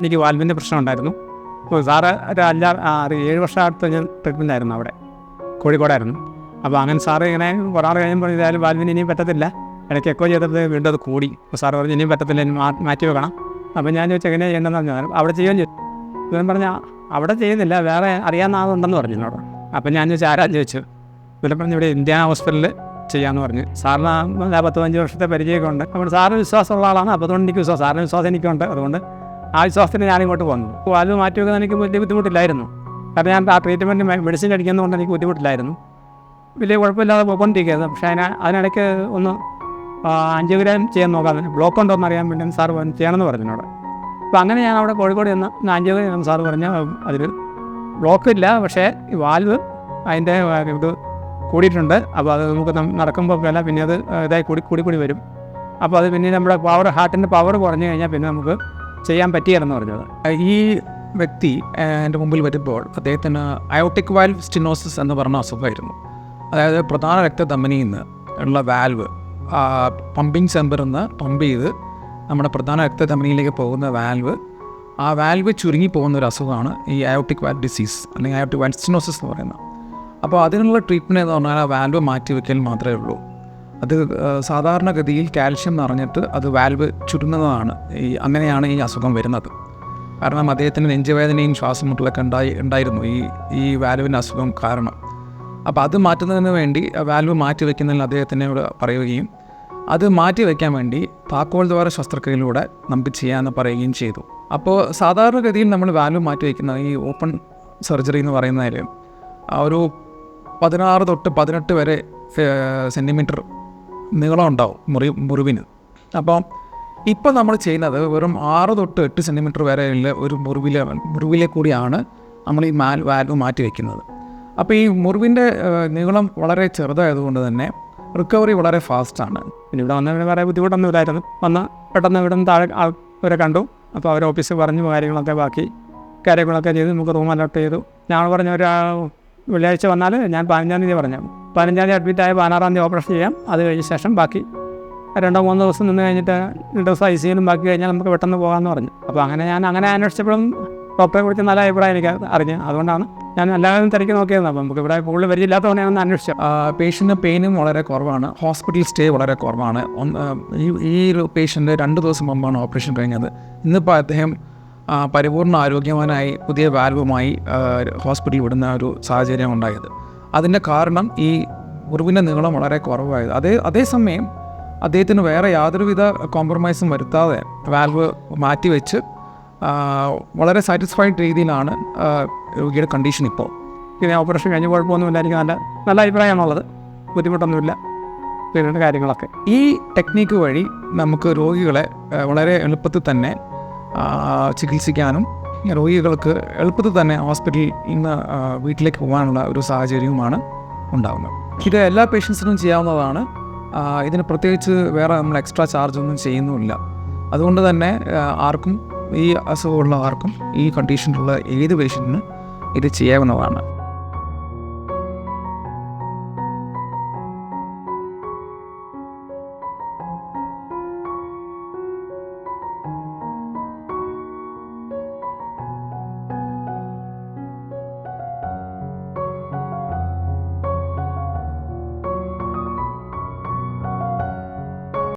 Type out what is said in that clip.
എനിക്ക് വാൽവിന്റെ പ്രശ്നം ഉണ്ടായിരുന്നു. സാറ് ഒരു അഞ്ചാറ് ആറ് ഏഴ് വർഷം അടുത്ത് ഞാൻ ട്രീറ്റ്മെന്റ് ആയിരുന്നു അവിടെ. കോഴിക്കോടായിരുന്നു. അപ്പോൾ അങ്ങനെ സാറ് ഇങ്ങനെ കുറേ നാൾ കഴിയുമ്പോൾ ഇതായാലും വാൽവിന് ഇനിയും പറ്റത്തില്ല. ഇടയ്ക്ക് എക്കോ ചെയ്തപ്പോൾ വീണ്ടും അത് കൂടി. അപ്പോൾ സാറ് പറഞ്ഞു ഇനിയും പറ്റത്തില്ല ഇനി മാറ്റി വെക്കണം. അപ്പോൾ ഞാൻ ചോദിച്ചു എങ്ങനെയാണ് ചെയ്യേണ്ടതെന്ന് പറഞ്ഞു? അവിടെ ചെയ്യാൻ ചോദിച്ചു ഞാൻ പറഞ്ഞാൽ അവിടെ ചെയ്യുന്നില്ല വേറെ അറിയാവുന്ന പറഞ്ഞു എന്നോട്. അപ്പം ഞാൻ ചോദിച്ചു ആരാ? ചോദിച്ചു. ഇവിടെ പറഞ്ഞു ഇവിടെ ഇന്ത്യ ഹോസ്പിറ്റലിൽ ചെയ്യാമെന്ന് പറഞ്ഞു. സാറിന് പത്ത് പതിനഞ്ച് വർഷത്തെ പരിചയമൊക്കെ ഉണ്ട്. അപ്പോൾ സാറിന് വിശ്വാസമുള്ള ആളാണ്. അപ്പോൾ അതുകൊണ്ട് എനിക്ക് വിശ്വാസം സാറിന് വിശ്വാസം എനിക്കുണ്ട്. അതുകൊണ്ട് ആ വിശ്വാസത്തിന് ഞാനിങ്ങോട്ട് വന്നു. അത് മാറ്റി വെക്കാൻ എനിക്ക് വലിയ ബുദ്ധിമുട്ടില്ലായിരുന്നു. കാരണം ഞാൻ ആ ട്രീറ്റ്മെന്റ് മെഡിസിൻ കഴിക്കുന്നതുകൊണ്ട് എനിക്ക് ബുദ്ധിമുട്ടില്ലായിരുന്നു. വലിയ കുഴപ്പമില്ലാതെ പോയിക്കൊണ്ടിരിക്കുന്നത് പക്ഷേ അതിന് അതിനിടയ്ക്ക് ഒന്ന് ആൻജിയോഗ്രാം ചെയ്യാൻ നോക്കാം. ബ്ലോക്ക് ഉണ്ടോ എന്ന് അറിയാൻ വേണ്ടി സാർ ചെയ്യണമെന്ന് പറഞ്ഞു അവിടെ. അപ്പോൾ അങ്ങനെ ഞാൻ അവിടെ കോഴിക്കോട് ചെന്ന് ആൻജിയോഗ്രാം സാർ പറഞ്ഞു അതിൽ ബ്ലോക്ക് ഇല്ല പക്ഷേ വാൽവ് അതിന്റെ ഇത് കൂടിയിട്ടുണ്ട്. അപ്പോൾ അത് നമുക്ക് നടക്കുമ്പോൾ വില പിന്നെ അത് ഇതായി കൂടി കൂടി കൂടി വരും. അപ്പോൾ അത് പിന്നെ നമ്മുടെ പവർ ഹാർട്ടിന്റെ പവർ കുറഞ്ഞു കഴിഞ്ഞാൽ പിന്നെ നമുക്ക് ചെയ്യാൻ പറ്റിയായിരുന്നു പറഞ്ഞത്. ഈ വ്യക്തി എന്റെ മുമ്പിൽ വരുമ്പോൾ അദ്ദേഹത്തിന് അയോട്ടിക് വാൽവ് സ്റ്റിനോസിസ് എന്ന് പറഞ്ഞ അസുഖമായിരുന്നു. അതായത് പ്രധാന രക്തധമനിയിൽ നിന്ന് ഉള്ള വാൽവ് പമ്പിങ് സെമ്പറിൽ നിന്ന് പമ്പ് ചെയ്ത് നമ്മുടെ പ്രധാന രക്തധമനിയിലേക്ക് പോകുന്ന വാൽവ് ആ വാൽവ് ചുരുങ്ങി പോകുന്ന ഒരു അസുഖമാണ് ഈ അയോട്ടിക് വാൽവ് ഡിസീസ് അല്ലെങ്കിൽ അയോട്ടിക് വാൽവ് സ്റ്റിനോസിസ് എന്ന് പറയുന്നത്. അപ്പോൾ അതിനുള്ള ട്രീറ്റ്മെന്റ് എന്ന് പറഞ്ഞാൽ ആ വാൽവ് മാറ്റി വയ്ക്കൽ മാത്രമേ ഉള്ളൂ. അത് സാധാരണഗതിയിൽ കാൽഷ്യം നിറഞ്ഞിട്ട് അത് വാൽവ് ചുരുങ്ങുന്നതാണ്. ഈ അങ്ങനെയാണ് ഈ അസുഖം വരുന്നത്. കാരണം അദ്ദേഹത്തിന് നെഞ്ചുവേദനയും ശ്വാസം മുട്ടലൊക്കെ ഉണ്ടായി ഉണ്ടായിരുന്നു ഈ ഈ വാൽവിന്റെ അസുഖം കാരണം. അപ്പോൾ അത് മാറ്റുന്നതിന് വേണ്ടി വാൽവ് മാറ്റി വയ്ക്കുന്നതിൽ അദ്ദേഹത്തിനോട് പറയുകയും അത് മാറ്റി വയ്ക്കാൻ വേണ്ടി താക്കോൽ ദ്വാര ശസ്ത്രക്രിയയിലൂടെ നമുക്ക് ചെയ്യാമെന്ന് പറയുകയും ചെയ്തു. അപ്പോൾ സാധാരണഗതിയിൽ നമ്മൾ വാൽവ് മാറ്റി വയ്ക്കുന്ന ഈ ഓപ്പൺ സർജറി എന്ന് പറയുന്നതിൽ ഒരു പതിനാറ് തൊട്ട് പതിനെട്ട് വരെ സെന്റിമീറ്റർ നീളം ഉണ്ടാവും മുറി മുറിവിന്. അപ്പം ഇപ്പം നമ്മൾ ചെയ്യുന്നത് വെറും ആറ് തൊട്ട് എട്ട് സെന്റിമീറ്റർ വരെയുള്ള ഒരു മുറിവിലെ മുറിവിലെ കൂടിയാണ് നമ്മൾ ഈ മാൽ വാൽവ് മാറ്റി വയ്ക്കുന്നത് അപ്പോൾ ഈ മുറിവിന്റെ നീളം വളരെ ചെറുതായതുകൊണ്ട് തന്നെ റിക്കവറി വളരെ ഫാസ്റ്റാണ്. പിന്നെ ഇവിടെ വന്നവന് വേറെ ബുദ്ധിമുട്ടൊന്നുമില്ലായിരുന്നു. വന്ന് പെട്ടെന്ന് ഇവിടെ നിന്ന് താഴെ ആൾക്കാരെ കണ്ടു. അപ്പോൾ അവർ ഓഫീസിൽ പറഞ്ഞു കാര്യങ്ങളൊക്കെ ബാക്കി. കാര്യങ്ങളൊക്കെ ചെയ്ത്. നമുക്ക് റൂം അലോട്ട് ചെയ്തു. ഞാൻ പറഞ്ഞ ഒരു വെള്ളിയാഴ്ച വന്നാൽ ഞാൻ പതിനഞ്ചാം തീയതി പറഞ്ഞു പതിനഞ്ചാം തീയതി ആയ പതിനാറാം തീയതി ഓപ്പറേഷൻ ചെയ്യാം. അത് കഴിഞ്ഞ ശേഷം ബാക്കി രണ്ടോ മൂന്നോ ദിവസം നിന്ന് കഴിഞ്ഞിട്ട് രണ്ട് ദിവസം ഐ സിയിലും ബാക്കി കഴിഞ്ഞാൽ നമുക്ക് പെട്ടെന്ന് പോകാമെന്ന് പറഞ്ഞു. അപ്പോൾ അങ്ങനെ ഞാൻ അങ്ങനെ അന്വേഷിച്ചപ്പോഴും ഡോക്ടറെ കുറിച്ച് നല്ല അഭിപ്രായം എനിക്ക് അറിഞ്ഞു. അതുകൊണ്ടാണ് ഞാൻ എല്ലാവരും തിരക്കി നോക്കിയത്. അപ്പം നമുക്ക് ഇവിടെ കൂടുതൽ പരിചയമില്ലാത്തതുകൊണ്ട് ഞാൻ ഒന്ന് അന്വേഷിച്ചു. പേഷ്യന്റെ പെയിനും വളരെ കുറവാണ്. ഹോസ്പിറ്റൽ സ്റ്റേ വളരെ കുറവാണ്. ഈ ഒരു പേഷ്യന്റ് രണ്ട് ദിവസം മുമ്പാണ് ഓപ്പറേഷൻ കഴിഞ്ഞത്. ഇന്നിപ്പോൾ അദ്ദേഹം പരിപൂർണ ആരോഗ്യവാനായി പുതിയ വാൽവുമായി ഹോസ്പിറ്റലിൽ വിടുന്ന ഒരു സാഹചര്യം ഉണ്ടായത്. അതിന്റെ കാരണം ഈ ഉറുവിന്റെ നീളം വളരെ കുറവായത്. അതേ അതേസമയം അദ്ദേഹത്തിന് വേറെ യാതൊരുവിധ കോംപ്രമൈസും വരുത്താതെ വാൽവ് മാറ്റിവെച്ച് വളരെ സാറ്റിസ്ഫൈഡ് രീതിയിലാണ് രോഗിയുടെ കണ്ടീഷൻ ഇപ്പോൾ. പിന്നെ ഓപ്പറേഷൻ കഴിഞ്ഞ് കുഴപ്പമൊന്നുമില്ല എനിക്ക് നല്ല നല്ല അഭിപ്രായമാണുള്ളത്. ബുദ്ധിമുട്ടൊന്നുമില്ല. പിന്നീട് കാര്യങ്ങളൊക്കെ. ഈ ടെക്നീക്ക് വഴി നമുക്ക് രോഗികളെ വളരെ എളുപ്പത്തിൽ തന്നെ ചികിത്സിക്കാനും രോഗികൾക്ക് എളുപ്പത്തിൽ തന്നെ ഹോസ്പിറ്റലിൽ ഇന്ന് വീട്ടിലേക്ക് പോകാനുള്ള ഒരു സാഹചര്യവുമാണ് ഉണ്ടാകുന്നത് ഇത് എല്ലാ പേഷ്യൻസിനും ചെയ്യാവുന്നതാണ്. ഇതിന് പ്രത്യേകിച്ച് വേറെ നമ്മൾ എക്സ്ട്രാ ചാർജ് ഒന്നും ചെയ്യുന്നുമില്ല. അതുകൊണ്ട് തന്നെ ആർക്കും ഈ അസുഖമുള്ള ആർക്കും ഈ കണ്ടീഷനിലുള്ള ഏത് പേഷ്യന്റിനും ഇത് ചെയ്യാവുന്നതാണ്.